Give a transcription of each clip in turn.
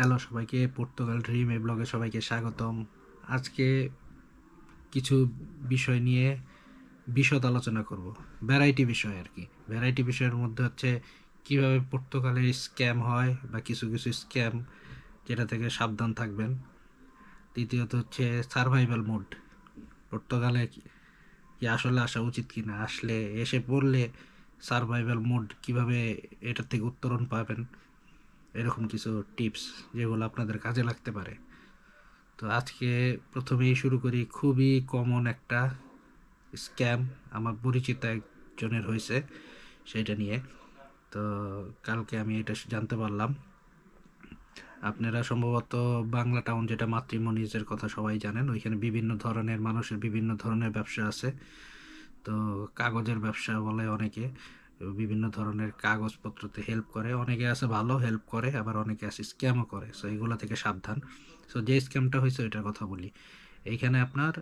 Hello সবাইকে, Portugal dream এই ব্লগে সবাইকে স্বাগতম। আজকে কিছু বিষয় নিয়ে বিশদ আলোচনা করব ভ্যারাইটি বিষয় আর কি। ভ্যারাইটি বিষয়ের মধ্যে হচ্ছে কীভাবে পর্তুগালে স্ক্যাম হয় বা কিছু কিছু স্ক্যাম যেটা থেকে সাবধান থাকবেন। দ্বিতীয়ত হচ্ছে সার্ভাইভাল মোড পর্তুগালে কি আসলে আসা উচিত কি না আসলে এসে পড়লে সার্ভাইভাল মোড কীভাবে এটার থেকে উত্তরণ পাবেন এরকম কিছু টিপস যেগুলো আপনাদের কাজে লাগতে পারে। তো আজকে প্রথমেই শুরু করি, খুবই কমন একটা স্ক্যাম আমার পরিচিত একজনের হয়েছে সেটা নিয়ে। তো কালকে আমি এটা জানতে পারলাম। আপনারা সম্ভবত বাংলা টাউন যেটা মাতৃমনিজের কথা সবাই জানেন, ওইখানে বিভিন্ন ধরনের মানুষের বিভিন্ন ধরনের ব্যবসা আছে। তো কাগজের ব্যবসা বলে অনেকে। বিভিন্ন ধরনের কাগজপত্রতে হেল্প করে। অনেকে আছে ভালো হেল্প করে, আবার অনেকে আছে স্ক্যামও করে। সো এগুলো থেকে সাবধান। সো যে স্ক্যামটা হয়েছে ওইটার কথা বলি। এইখানে আপনার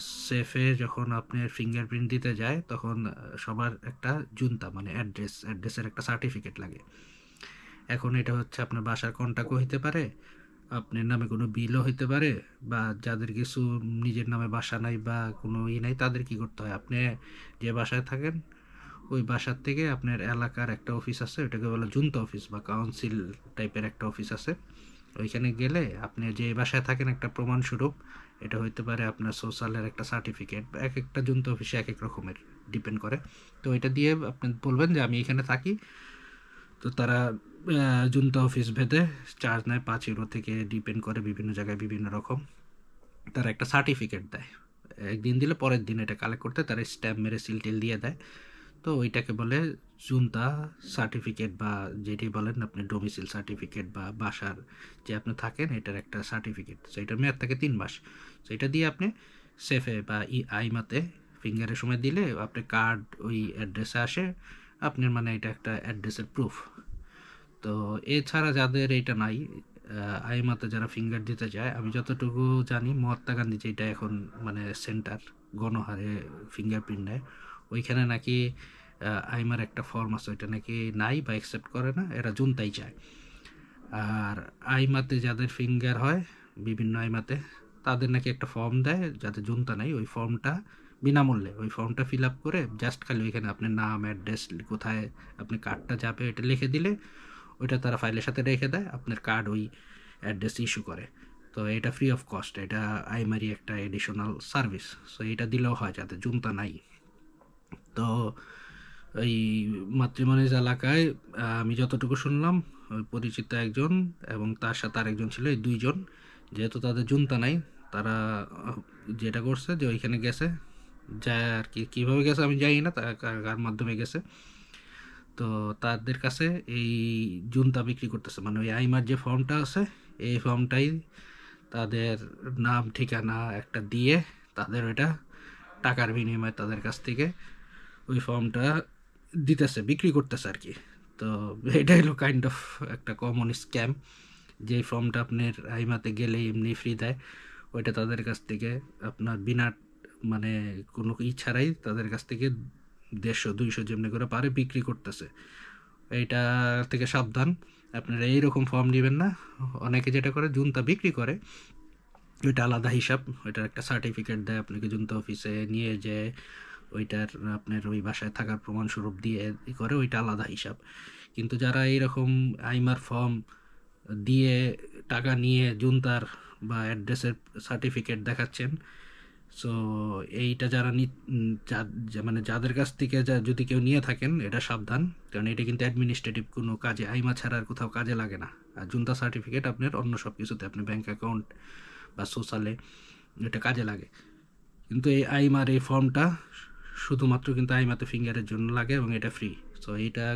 সেফে যখন আপনি ফিঙ্গারপ্রিন্ট দিতে যায়, তখন সবার একটা জুনতা মানে অ্যাড্রেস অ্যাড্রেসের একটা সার্টিফিকেট লাগে। এখন এটা হচ্ছে আপনার বাসার কন্ট্যাক্টও হইতে পারে, আপনার নামে কোনো বিলও হইতে পারে, বা যাদের কিছু নিজের নামে বাসা নাই বা কোনো ই নাই, তাদের কি করতে হয়? আপনি যে বাসায় থাকেন ওই বাসার থেকে আপনার এলাকার একটা অফিস আছে, ওইটাকে বলে জুনতা অফিস বা কাউন্সিল টাইপের একটা অফিস আছে। ওইখানে গেলে আপনি যে বাসায় থাকেন একটা প্রমাণস্বরূপ এটা হইতে পারে আপনার সোশ্যালের একটা সার্টিফিকেট এক একটা জুনতা অফিসে এক এক রকমের ডিপেন্ড করে। তো এটা দিয়ে আপনি বলবেন যে আমি এখানে থাকি। তো তারা জুনতা অফিস ভেদে চার্জ নেয় পাঁচ ইউরো থেকে ডিপেন্ড করে বিভিন্ন জায়গায় বিভিন্ন রকম। তারা একটা সার্টিফিকেট দেয়। একদিন দিলে পরের দিন এটা কালেক্ট করতে তারা স্ট্যাম্প মেরে সিল টিল দিয়ে দেয়। তো ওইটাকে বলে জুনতা সার্টিফিকেট বা যেটি বলেন আপনি ডোমিসিল সার্টিফিকেট বা বাসার যে আপনি থাকেন, এটার একটা সার্টিফিকেট তো এটার মেয়াদ থাকে তিন মাস। তো এটা দিয়ে আপনি সেফে বা ই, আইমাতে ফিঙ্গারের সময় দিলে আপনি কার্ড ওই অ্যাড্রেসে আসে, আপনার মানে এটা একটা অ্যাড্রেসের প্রুফ তো এছাড়া যাদের এটা নাই আইমাতে যারা ফিঙ্গার দিতে যায়, আমি যতটুকু জানি, মহাত্মা গান্ধী যেটা এখন মানে সেন্টার গণহারে ফিঙ্গারপ্রিন্ট নেয়। ওইখানে নাকি আইমার একটা ফর্ম আছে, ওইটা নাকি নাই বা অ্যাকসেপ্ট করে না, এরা জুনতাই চায়। আর আইমাতে যাদের ফিঙ্গার হয়, বিভিন্ন আইমাতে, তাদের নাকি একটা ফর্ম দেয় যাতে জুনতা নাই, ওই ফর্মটা বিনামূল্যে, ওই ফর্মটা ফিল আপ করে জাস্ট খালি ওইখানে আপনার নাম অ্যাড্রেস কোথায় আপনি কার্ডটা যাবে, এটা লিখে দিলে, ওইটা তারা ফাইলের সাথে রেখে দেয়, আপনার কার্ড ওই অ্যাড্রেস ইস্যু করে। তো এটা ফ্রি অফ কস্ট এটা আইমারি একটা এডিশনাল সার্ভিস সো এটা দিলেও হয় যাতে জুনতা নাই। তো এই মাতৃমনিজ এলাকায় আমি যতটুকু শুনলাম, ওই পরিচিত একজন এবং তার সাথে আরেকজন ছিল, এই দুইজন। যেহেতু তাদের জুনতা নাই, তারা যেটা করছে যে ওইখানে গেছে যা আর কি। কীভাবে গেছে আমি জানি না কার মাধ্যমে গেছে। তো তাদের কাছে এই জুনতা বিক্রি করতেছে। মানে ওই আইমার যে ফর্মটা আছে, এই ফর্মটাই তাদের নাম, ঠিকানা একটা দিয়ে তাদের ওইটা টাকার বিনিময়ে তাদের কাছ থেকে ওই ফর্মটা দিতেছে, বিক্রি করতেছে আর কি। তো এটা হলো কাইন্ড অফ একটা কমন স্ক্যাম যে ফর্মটা আপনার আইমাতে গেলে এমনি ফ্রি দেয়। ওইটা তাদের কাছ থেকে আপনার বিনা মানে কোনো ই ছাড়াই তাদের কাছ থেকে দেড়শো, দুইশো যেমনি করে পারে বিক্রি করতেছে। এইটা থেকে সাবধান, আপনারা এইরকম ফর্ম নেবেন না। অনেকে যেটা করে, জুনতা বিক্রি করে। ওইটা আলাদা হিসাব ওইটার একটা সার্টিফিকেট দেয়, আপনাকে জুনতা অফিসে নিয়ে যে ওইটার আপনার ওই বাসায় থাকার প্রমাণস্বরূপ দিয়ে ই করে, ওইটা আলাদা হিসাব। কিন্তু যারা এইরকম আইমার ফর্ম দিয়ে টাকা নিয়ে জুনতার বা অ্যাড্রেসের সার্টিফিকেট দেখাচ্ছেন, সো এইটা যারা নি মানে যাদের কাছ থেকে যা, যদি কেউ নিয়ে থাকেন, এটা সাবধান। কারণ এটা কিন্তু অ্যাডমিনিস্ট্রেটিভ কোনো কাজে, আইমা ছাড়া আর কোথাও কাজে লাগে না। আর জুনতা সার্টিফিকেট আপনার অন্য সব কিছুতে আপনি ব্যাঙ্ক অ্যাকাউন্ট বা সোশ্যালে এটা কাজে লাগে। কিন্তু এই আইমার এই ফর্মটা শুধুমাত্র কিন্তু আইমাতে ফিঙ্গারের জন্য লাগে এবং এটা ফ্রি সো এটা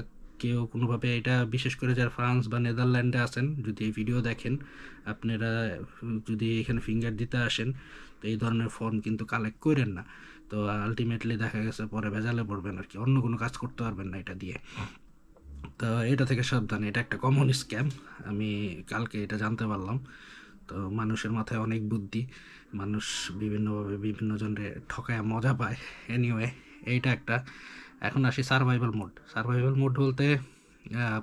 কেউ কোনোভাবে এটা বিশেষ করে যারা ফ্রান্স বা নেদারল্যান্ডে আছেন, যদি এই ভিডিও দেখেন, আপনারা যদি এখানে ফিঙ্গার দিতে আসেন, তো এই ধরনের ফর্ম কিন্তু কালেক্ট করেন না। তো আলটিমেটলি দেখা গেছে পরে ভেজালে পড়বেন আর কি, অন্য কোনো কাজ করতে পারবেন না এটা দিয়ে। তো এটা থেকে সাবধান, এটা একটা কমন স্ক্যাম আমি কালকে এটা জানতে পারলাম। তো মানুষের মাথায় অনেক বুদ্ধি। মানুষ বিভিন্নভাবে বিভিন্ন জনের ঠকায়, মজা পায়। এনিওয়ে এইটা একটা। এখন আসি সার্ভাইভাল মোড সার্ভাইভাল মোড বলতে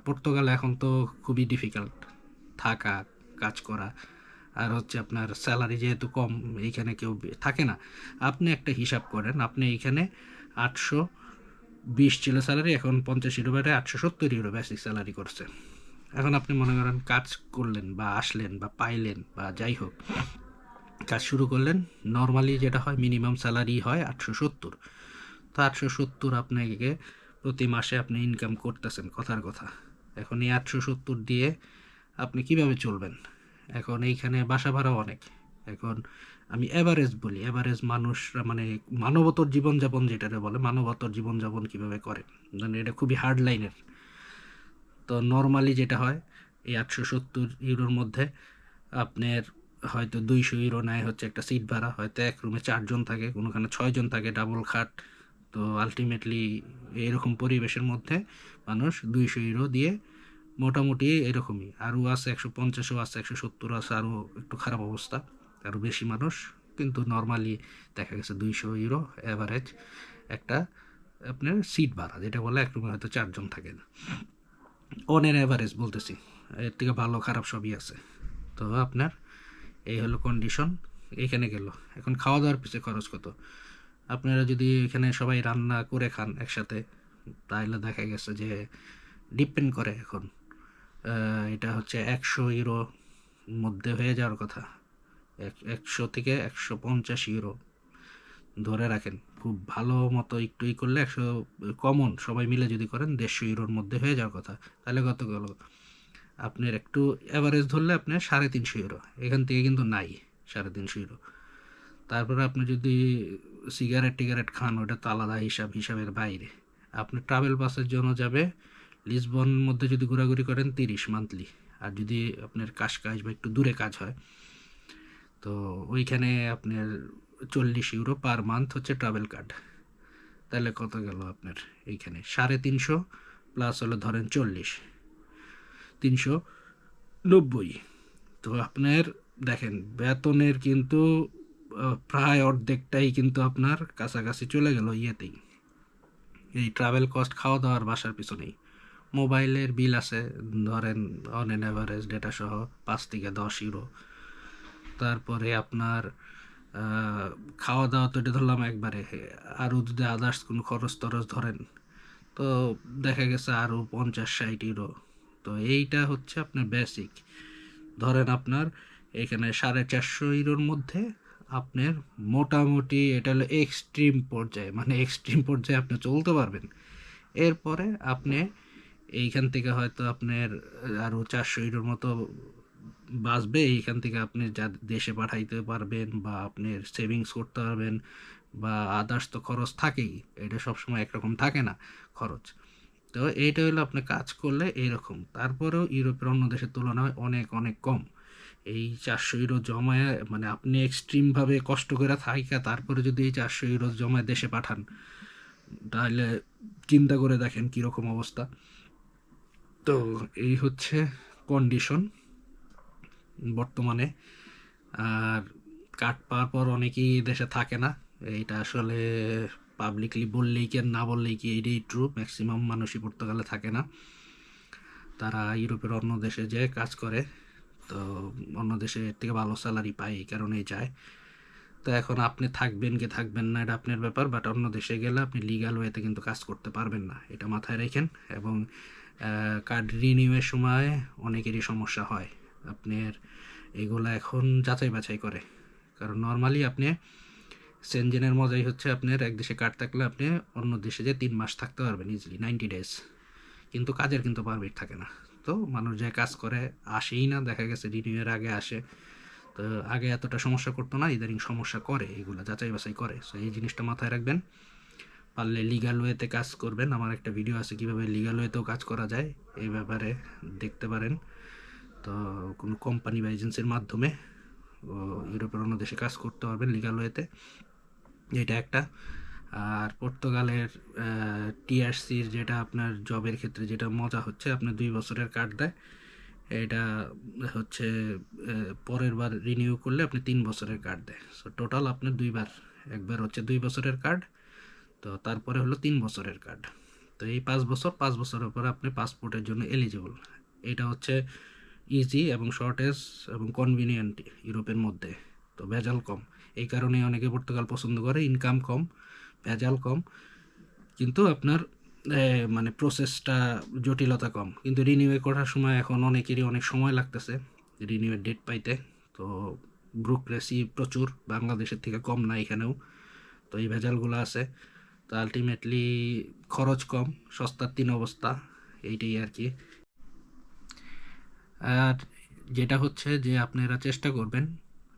পর্তুগাল এখন তো খুবই ডিফিকাল্ট থাকা, কাজ করা। আর হচ্ছে আপনার স্যালারি যেহেতু কম, এইখানে কেউ থাকে না। আপনি একটা হিসাব করেন, আপনি এইখানে আটশো বিশ ছিল স্যালারি এখন পঞ্চাশ ইউরো বেড়ে আটশো সত্তর ইউরো বেসিক স্যালারি করছে। এখন আপনি মনে করেন কাজ করলেন বা আসলেন বা পাইলেন বা যাই হোক, কাজ শুরু করলেন নর্মালি যেটা হয় মিনিমাম স্যালারি হয় আটশো সত্তর। তো আটশো সত্তর আপনাকে প্রতি মাসে আপনি ইনকাম করতেছেন, কথার কথা। এখন এই আটশো সত্তর দিয়ে আপনি কীভাবে চলবেন? এখন এইখানে বাসা ভাড়াও অনেক। এখন আমি অ্যাভারেজ বলি অ্যাভারেজ মানুষরা মানে মানবতর জীবনযাপন যেটারে বলে, মানবতর জীবনযাপন কীভাবে করে মানে এটা খুবই হার্ড লাইনের তো নর্মালি যেটা হয়, এই আটশো সত্তর ইউরোর মধ্যে আপনার হয়তো দুইশো ইউরো নেয় হচ্ছে একটা সিট ভাড়া। হয়তো এক রুমে চারজন থাকে, কোনোখানে ছয়জন থাকে ডাবল খাট। তো আলটিমেটলি এরকম পরিবেশের মধ্যে মানুষ দুইশো ইউরো দিয়ে মোটামুটি এরকমই। আরও আছে একশো পঞ্চাশও আছে, একশো সত্তর আছে, আরও একটু খারাপ অবস্থা, আরও বেশি মানুষ। কিন্তু নর্মালি দেখা গেছে দুইশো ইউরো অ্যাভারেজ একটা আপনার সিট ভাড়া, যেটা বলে এক রুমে হয়তো চারজন থাকে অনের অ্যাভারেজ বলতেছি। এর থেকে ভালো, খারাপ সবই আছে। তো আপনার এই হলো কন্ডিশন এখানে গেল। এখন খাওয়া দাওয়ার পিছিয়ে খরচ কত? আপনারা যদি এখানে সবাই রান্না করে খান একসাথে, তাহলে দেখা গেছে যে ডিপেন্ড করে এখন। এটা হচ্ছে একশো ইউরো মধ্যে হয়ে যাওয়ার কথা। এক- একশো থেকে একশো পঞ্চাশ ইউরো ধরে রাখেন। খুব ভালো মতো একটু ই করলে একশো কমন সবাই মিলে যদি করেন দেড়শো ইউরোর মধ্যে হয়ে যাওয়ার কথা। তাহলে কত গেল? আপনার একটু অ্যাভারেজ ধরলে আপনার সাড়ে তিনশো ইউরো। এখান থেকে কিন্তু নাই সাড়ে তিনশো ইউরো। তারপরে আপনি যদি সিগারেট টিগারেট খান ওটা তো আলাদা হিসাব, হিসাবের বাইরে। আপনি ট্রাভেল বাসের জন্য যাবে লিসবন মধ্যে যদি ঘোরাঘুরি করেন তিরিশ মান্থলি আর যদি আপনার কাজ কাজ বা একটু দূরে কাজ হয়, তো ওইখানে আপনার চল্লিশ ইউরো পার মান্থ হচ্ছে ট্রাভেল কার্ড তাহলে কত গেল আপনার এইখানে? সাড়ে তিনশো প্লাস হলো ধরেন চল্লিশ। তিনশো নব্বই। তো আপনার দেখেন, বেতনের কিন্তু প্রায় অর্ধেকটাই কিন্তু আপনার কাছাকাছি চলে গেল ইয়েতেই। এই ট্রাভেল কস্ট খাওয়া দাওয়ার বাসার পিছনেই। মোবাইলের বিল আছে, ধরেন অন এন অ্যাভারেজ ডেটা সহ পাঁচ থেকে দশ ইউরো। তারপরে আপনার খাওয়া দাওয়া তো এটা ধরলাম একবারে। আরও যদি আদার্স কোনো খরচ টরচ ধরেন, তো দেখা গেছে আরও পঞ্চাশ, ষাট ইউরো তো এইটা হচ্ছে আপনার বেসিক ধরেন আপনার এখানে সাড়ে চারশো ইউরোর মধ্যে আপনার মোটামুটি এটা হলো এক্সট্রিম পর্যায়ে মানে এক্সট্রিম পর্যায়ে আপনি চলতে পারবেন। এরপরে আপনি এইখান থেকে হয়তো আপনার আরও চারশো ইউরোর মতো বাঁচবে, এইখান থেকে আপনি যা দেশে পাঠাইতে পারবেন বা আপনি সেভিংস করতে পারবেন বা আদার্স তো খরচ থাকেই, এটা সবসময় একরকম থাকে না খরচ। তো এইটা হলো আপনি কাজ করলে এইরকম। তারপরেও ইউরোপের অন্য দেশের তুলনায় অনেক অনেক কম। এই চারশো ইউরো জমায় মানে আপনি এক্সট্রিমভাবে কষ্ট করে থাকা তারপরে যদি এই চারশো ইউরো জমায় দেশে পাঠান, তাহলে চিন্তা করে দেখেন কীরকম অবস্থা। তো এই হচ্ছে কন্ডিশন বর্তমানে। আর কার্ড পাওয়ার পর অনেকেই দেশে থাকে না। এইটা আসলে পাবলিকলি বললেই কি আর না বললেই কি এটাই ট্রু ম্যাক্সিমাম মানুষই পর্তুগালে থাকে না। তারা ইউরোপের অন্য দেশে যে কাজ করে, তো অন্য দেশে এর থেকে ভালো স্যালারি পায়, এই কারণেই যায়। তো এখন আপনি থাকবেন কি থাকবেন না, এটা আপনার ব্যাপার বাট অন্য দেশে গেলে আপনি লিগাল ওয়েতে কিন্তু কাজ করতে পারবেন না, এটা মাথায় রেখেন। এবং কার্ড রিনিউয়ের সময় অনেকেরই সমস্যা হয়। আপনার এগুলো এখন যাচাই বাছাই করে। কারণ নর্মালি আপনি সেনজেনের মজাই হচ্ছে আপনার এক দেশে কার্ড থাকলে আপনি অন্য দেশে যে তিন মাস থাকতে পারবেন ইজিলি নাইনটি ডেজ কিন্তু কাজের কিন্তু পারমিট থাকে না। তো মানুষ যে কাজ করে, আসেই না, দেখা গেছে রিনিউয়ের আগে আসে। তো আগে এতটা সমস্যা করতো না, ইদানিং সমস্যা করে, এগুলো যাচাই বাছাই করে। সো এই জিনিসটা মাথায় রাখবেন। পারলে লিগাল ওয়েতে কাজ করবেন। আমার একটা ভিডিও আছে কীভাবে লিগাল ওয়েতেও কাজ করা যায়। এই ব্যাপারে দেখতে পারেন। তো কোনো কোম্পানি বা এজেন্সির মাধ্যমে ইউরোপের অন্য দেশে কাজ করতে পারবেন লিগাল ওয়েতে এটা একটা। আর পর্তুগালের টিআরসির যেটা আপনার জবের ক্ষেত্রে যেটা মজা হচ্ছে, আপনার দুই বছরের কার্ড দেয়। এটা হচ্ছে পরের বার রিনিউ করলে আপনি তিন বছরের কার্ড দেয়। সো টোটাল আপনার দুইবার একবার হচ্ছে দুই বছরের কার্ড তো তারপরে হলো তিন বছরের কার্ড তো এই পাঁচ বছর, পাঁচ বছরের পরে আপনি পাসপোর্টের জন্য এলিজিবল এটা হচ্ছে ইজি এবং শর্টেজ এবং কনভিনিয়েন্ট ইউরোপের মধ্যে। তো ভেজাল কম। এই কারণে অনেকে পর্তুগাল পছন্দ করে ইনকাম কম, ভেজাল কম। কিন্তু আপনার মানে প্রসেসটা জটিলতা কম। কিন্তু রিনিউয়ে করার সময় এখন অনেকেরই অনেক সময় লাগতেছে রিনিউয়ের ডেট পাইতে। তো ব্রুক্রেসি প্রচুর, বাংলাদেশের থেকে কম না এখানেও। তো এই ভেজালগুলো আছে। তো আলটিমেটলি খরচ কম, সস্তার তিন অবস্থা, এইটাই আর কি। আর যেটা হচ্ছে যে আপনারা চেষ্টা করবেন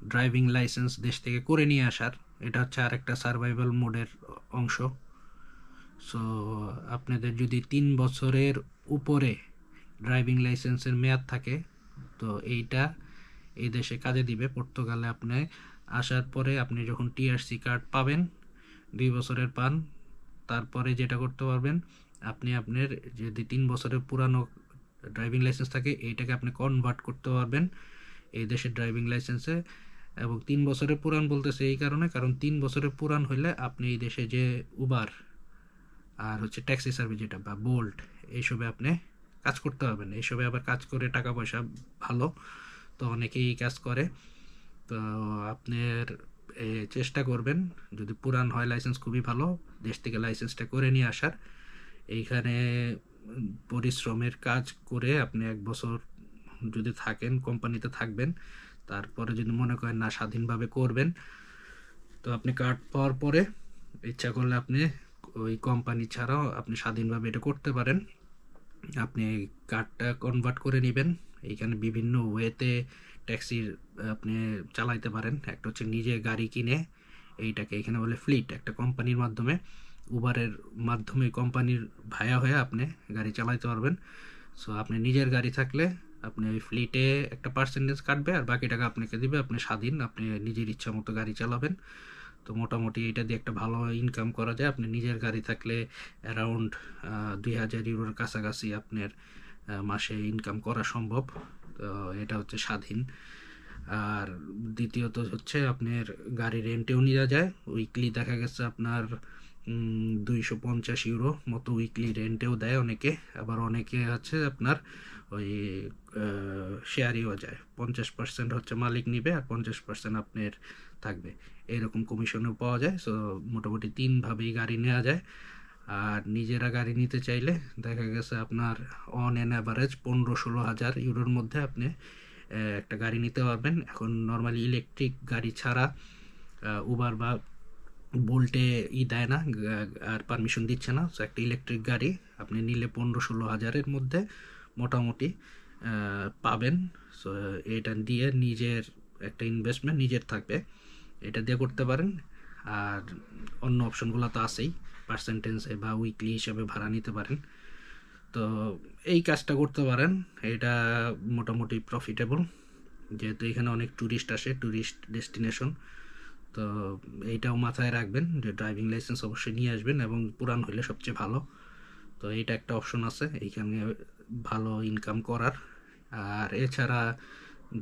ড্রাইভিং লাইসেন্স দেশ থেকে করে নিয়ে আসার। এটা হচ্ছে আর একটা সার্ভাইভাল মোডের অংশ। সো আপনাদের যদি তিন বছরের উপরে ড্রাইভিং লাইসেন্সের মেয়াদ থাকে, তো এইটা এই দেশে কাজে দিবে। পর্তুগালে আপনি আসার পরে আপনি যখন টিআরসি কার্ড পাবেন, দুই বছরের পান, তারপরে যেটা করতে পারবেন, আপনি আপনার যদি তিন বছরের পুরানো ড্রাইভিং লাইসেন্স থাকে, এইটাকে আপনি কনভার্ট করতে পারবেন এই দেশের ড্রাইভিং লাইসেন্সে এবং তিন বছরের পুরান বলতেছে এই কারণে, কারণ তিন বছরের পুরান হইলে আপনি এই দেশে যে উবার আর হচ্ছে ট্যাক্সি সার্ভিস যেটা বা বোল্ট এইসবে আপনি কাজ করতে পারবেন। এইসবে আবার কাজ করে টাকা পয়সা ভালো, তো অনেকেই কাজ করে। তো আপনার চেষ্টা করবেন, যদি পুরান হয় লাইসেন্স খুবই ভালো, দেশ থেকে লাইসেন্সটা করে নিয়ে আসার। এইখানে পরিশ্রমের কাজ করে আপনি এক বছর যদি থাকেন, কোম্পানিতে থাকবেন, তারপরে যদি মনে করেন না স্বাধীনভাবে করবেন, তো আপনি কার্ড পাওয়ার পরে ইচ্ছা করলে আপনি ওই কোম্পানি ছাড়াও আপনি স্বাধীনভাবে এটা করতে পারেন। আপনি কার্ডটা কনভার্ট করে নেবেন। এইখানে বিভিন্ন ওয়েতে ট্যাক্সির আপনি চালাইতে পারেন। একটা হচ্ছে নিজে গাড়ি কিনে, এইটাকে এখানে বলে ফ্লিট একটা কোম্পানির মাধ্যমে। উবারের মাধ্যমে কোম্পানির ভায়া হয়ে আপনি গাড়ি চালাইতে পারবেন। সো আপনি নিজের গাড়ি থাকলে আপনি ওই ফ্লিটে একটা পার্সেন্টেজ কাটবে আর বাকি টাকা আপনাকে দিবে। আপনি স্বাধীন, আপনি নিজের ইচ্ছা মতো গাড়ি চালাবেন। তো মোটামুটি এটা দিয়ে একটা ভালো ইনকাম করা যায়। আপনি নিজের গাড়ি থাকলে অ্যারাউন্ড দুই হাজার ইউরোর কাছাকাছি আপনার মাসে ইনকাম করা সম্ভব। তো এটা হচ্ছে স্বাধীন। আর দ্বিতীয়ত হচ্ছে আপনার গাড়ি রেন্টেও নেওয়া যায়। উইকলি দেখা গেছে আপনার দুইশো পঞ্চাশ ইউরো মতো উইকলি রেন্টেও দেয় অনেকে। আবার অনেকে আছে আপনার ওই শেয়ারিও যায়। পঞ্চাশ পার্সেন্ট হচ্ছে মালিক নিবে আর পঞ্চাশ পার্সেন্ট আপনার থাকবে। এরকম কমিশনও পাওয়া যায়। সো মোটামুটি তিনভাবেই গাড়ি নেওয়া যায়। আর নিজেরা গাড়ি নিতে চাইলে দেখা গেছে আপনার অন অ্যান অ্যাভারেজ পনেরো ষোলো হাজার ইউরোর মধ্যে আপনি একটা গাড়ি নিতে পারবেন। এখন নর্মালি ইলেকট্রিক গাড়ি ছাড়া উবার বা বোল্টে ই দেয় না আর পারমিশন দিচ্ছে না। সো একটা ইলেকট্রিক গাড়ি আপনি নিলে পনেরো ষোলো হাজারের মধ্যে মোটামুটি পাবেন। সো এটা দিয়ে নিজের একটা ইনভেস্টমেন্ট নিজের থাকবে। এটা দিয়ে করতে পারেন। আর অন্য অপশনগুলো তো আছেই পার্সেন্টেজে বা উইকলি হিসাবে ভাড়া নিতে পারেন। তো, এই কাজটা করতে পারেন। এটা মোটামুটি প্রফিটেবল যেহেতু এখানে অনেক ট্যুরিস্ট আসে ট্যুরিস্ট ডেস্টিনেশন তো এইটাও মাথায় রাখবেন যে ড্রাইভিং লাইসেন্স অবশ্যই নিয়ে আসবেন এবং পুরান হলে সবচেয়ে ভালো। তো এইটা একটা অপশন আছে, এইখানে ভালো ইনকাম করার। আর এছাড়া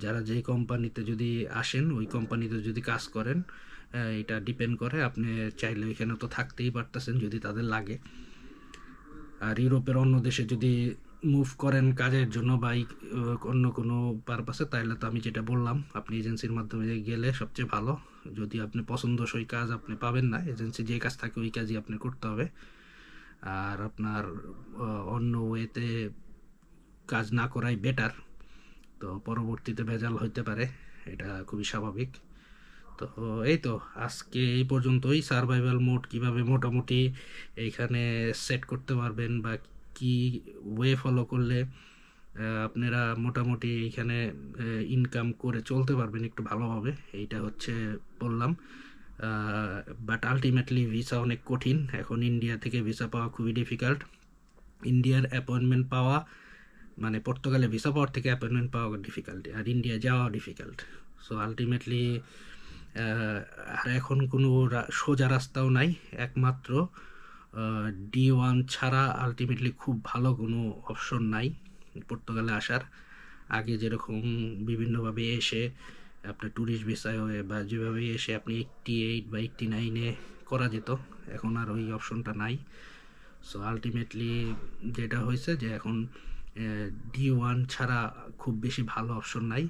যারা যেই কোম্পানিতে যদি আসেন, ওই কোম্পানিতে যদি কাজ করেন এটা ডিপেন্ড করে। আপনি চাইলে ওইখানে তো থাকতেই পারতেছেন যদি তাদের লাগে। আর ইউরোপের অন্য দেশে যদি মুভ করেন কাজের জন্য বা অন্য কোনো পারপাসে তাহলে তো আমি যেটা বললাম, আপনি এজেন্সির মাধ্যমে গেলে সবচেয়ে ভালো। যদি আপনি পছন্দসই কাজ আপনি পাবেন না এজেন্সি যে কাজ থাকে ওই কাজই আপনি করতে হবে। আর আপনার অন্য ওয়েতে কাজ না করাই বেটার তো পরবর্তীতে ভেজাল হইতে পারে, এটা খুবই স্বাভাবিক। তো এই তো, আজকে এই পর্যন্তই। সার্ভাইভাল মোড কীভাবে মোটামুটি এইখানে সেট করতে পারবেন বা কি ওয়ে ফলো করলে আপনারা মোটামুটি এইখানে ইনকাম করে চলতে পারবেন একটু ভালোভাবে, এইটা হচ্ছে বললাম। বাট আলটিমেটলি ভিসা অনেক কঠিন। এখন ইন্ডিয়া থেকে ভিসা পাওয়া খুবই ডিফিকাল্ট ইন্ডিয়ার অ্যাপয়েন্টমেন্ট পাওয়া মানে পর্তুগালে ভিসা পাওয়ার থেকে অ্যাপয়েন্টমেন্ট পাওয়া ডিফিকাল্ট আর ইন্ডিয়া যাওয়া ডিফিকাল্ট সো আলটিমেটলি আর এখন কোনো সোজা রাস্তাও নাই, একমাত্র। ডি ওয়ান ছাড়া আলটিমেটলি খুব ভালো কোনো অপশন নাই পর্তুগালে আসার। আগে যেরকম বিভিন্নভাবে এসে আপনার ট্যুরিস্ট ভিসায় হয়ে বা যেভাবে এসে আপনি এইটটি এইট বা এইটটি নাইনে করা যেত, এখন আর ওই অপশনটা নাই। সো আলটিমেটলি যেটা হয়েছে যে এখন ডি ওয়ান ছাড়া খুব বেশি ভালো অপশন নাই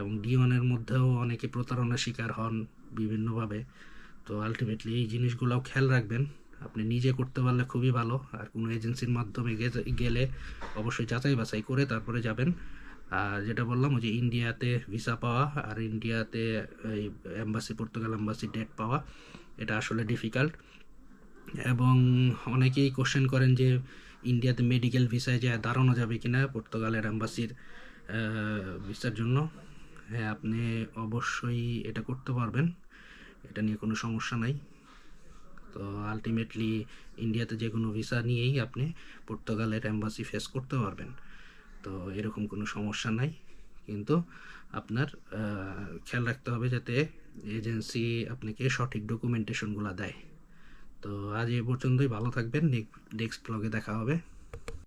এবং ডি ওয়ানের মধ্যেও অনেকে প্রতারণার শিকার হন বিভিন্নভাবে। তো আলটিমেটলি এই জিনিসগুলোও খেয়াল রাখবেন। আপনি নিজে করতে পারলে খুবই ভালো। আর কোনো এজেন্সির মাধ্যমে গেলে অবশ্যই যাচাই বাছাই করে তারপরে যাবেন। আর যেটা বললাম, ওই যে ইন্ডিয়াতে ভিসা পাওয়া আর ইন্ডিয়াতে এই অ্যাম্বাসি পর্তুগাল এম্বাসি ডেট পাওয়া, এটা আসলে ডিফিকাল্ট এবং অনেকেই কোশ্চেন করেন যে, ইন্ডিয়াতে মেডিকেল ভিসায় যে দাঁড়ানো যাবে কিনা পর্তুগালের অ্যাম্বাসির ভিসার জন্য। হ্যাঁ আপনি অবশ্যই এটা করতে পারবেন। এটা নিয়ে কোনো সমস্যা নাই। তো আলটিমেটলি ইন্ডিয়াতে যে কোনো ভিসা নিয়েই আপনি পর্তুগালের অ্যাম্বাসি ফেস করতে পারবেন। তো এরকম কোনো সমস্যা নাই। কিন্তু আপনার খেয়াল রাখতে হবে যাতে এজেন্সি আপনাকে সঠিক ডকুমেন্টেশনগুলো দেয়। তো আজ এ পর্যন্তই। ভালো থাকবেন। নেক্সট ব্লগে দেখা হবে।